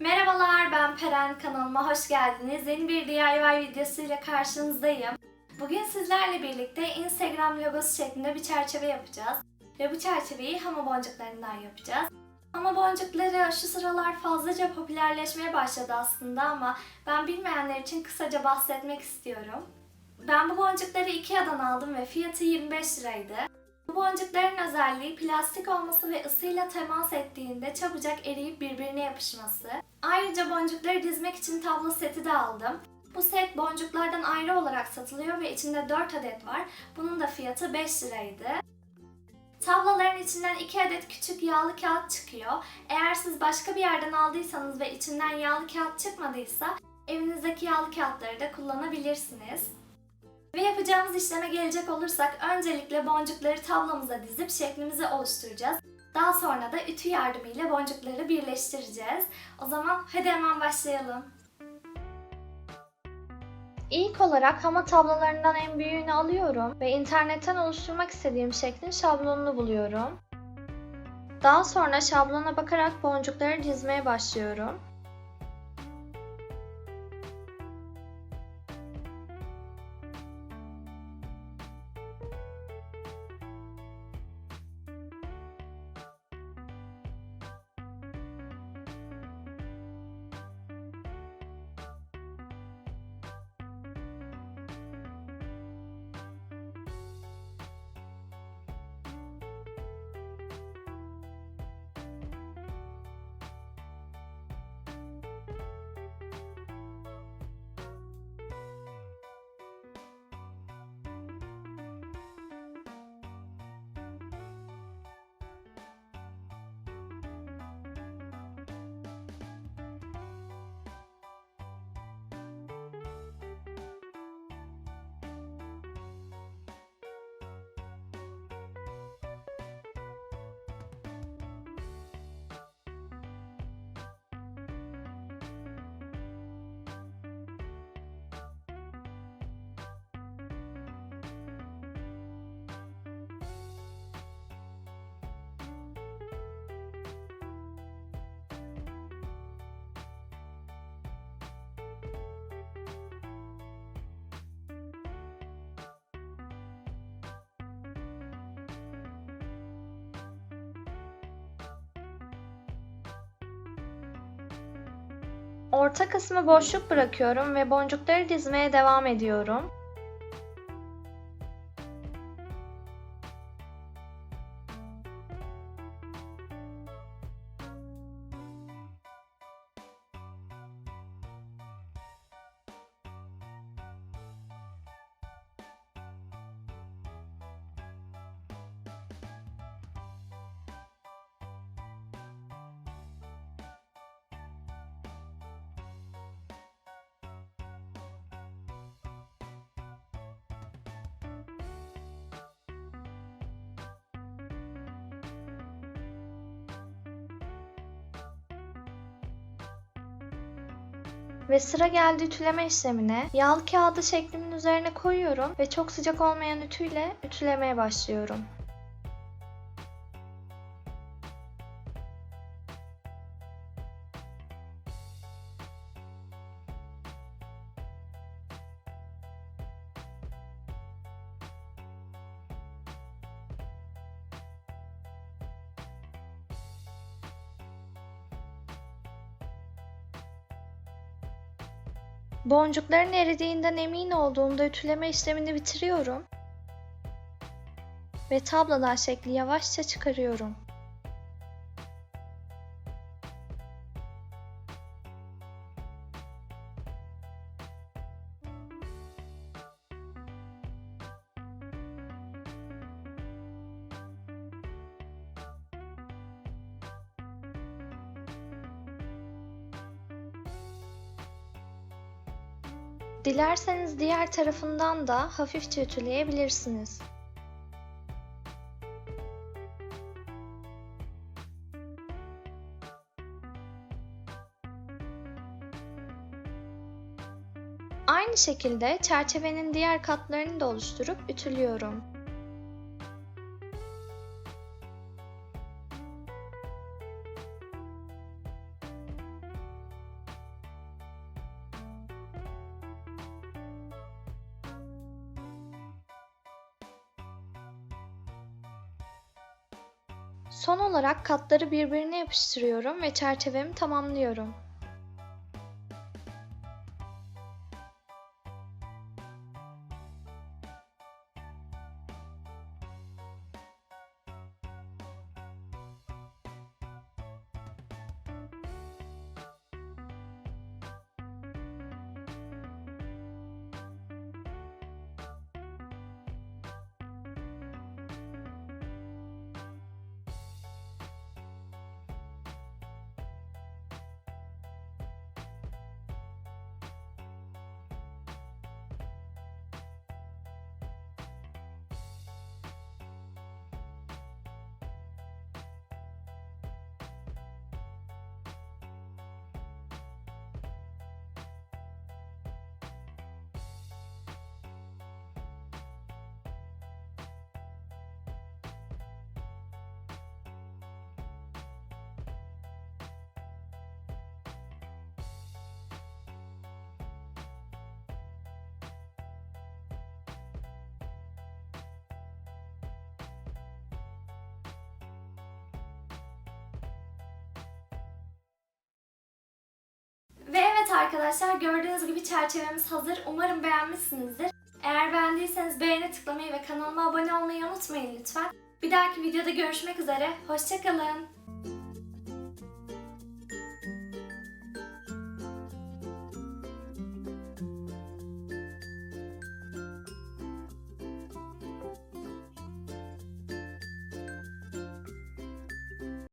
Merhabalar ben Peren kanalıma hoş geldiniz. Yeni bir DIY videosuyla karşınızdayım. Bugün sizlerle birlikte Instagram logosu şeklinde bir çerçeve yapacağız. Ve bu çerçeveyi hama boncuklarından yapacağız. Hama boncukları şu sıralar fazlaca popülerleşmeye başladı aslında ama ben bilmeyenler için kısaca bahsetmek istiyorum. Ben bu boncukları Ikea'dan aldım ve fiyatı 25 liraydı. Bu boncukların özelliği plastik olması ve ısıyla temas ettiğinde çabucak eriyip birbirine yapışması. Ayrıca boncukları dizmek için tablo seti de aldım. Bu set boncuklardan ayrı olarak satılıyor ve içinde 4 adet var. Bunun da fiyatı 5 liraydı. Tabloların içinden 2 adet küçük yağlı kağıt çıkıyor. Eğer siz başka bir yerden aldıysanız ve içinden yağlı kağıt çıkmadıysa evinizdeki yağlı kağıtları da kullanabilirsiniz. Ve yapacağımız işleme gelecek olursak öncelikle boncukları tablomuza dizip şeklimizi oluşturacağız. Daha sonra da ütü yardımıyla boncukları birleştireceğiz. O zaman hadi hemen başlayalım. İlk olarak hama tablolarından en büyüğünü alıyorum ve internetten oluşturmak istediğim şeklin şablonunu buluyorum. Daha sonra şablona bakarak boncukları dizmeye başlıyorum. Orta kısmı boşluk bırakıyorum ve boncukları dizmeye devam ediyorum. Ve sıra geldi ütüleme işlemine. Yağlı kağıdı şeklimin üzerine koyuyorum ve çok sıcak olmayan ütüyle ütülemeye başlıyorum. Boncukların eridiğinden emin olduğumda ütüleme işlemini bitiriyorum. Ve tablolar şekli yavaşça çıkarıyorum. Dilerseniz diğer tarafından da hafifçe ütüleyebilirsiniz. Aynı şekilde çerçevenin diğer katlarını da oluşturup ütülüyorum. Son olarak katları birbirine yapıştırıyorum ve çerçevemi tamamlıyorum. Arkadaşlar gördüğünüz gibi çerçevemiz hazır. Umarım beğenmişsinizdir. Eğer beğendiyseniz beğene tıklamayı ve kanalıma abone olmayı unutmayın lütfen. Bir dahaki videoda görüşmek üzere. Hoşçakalın.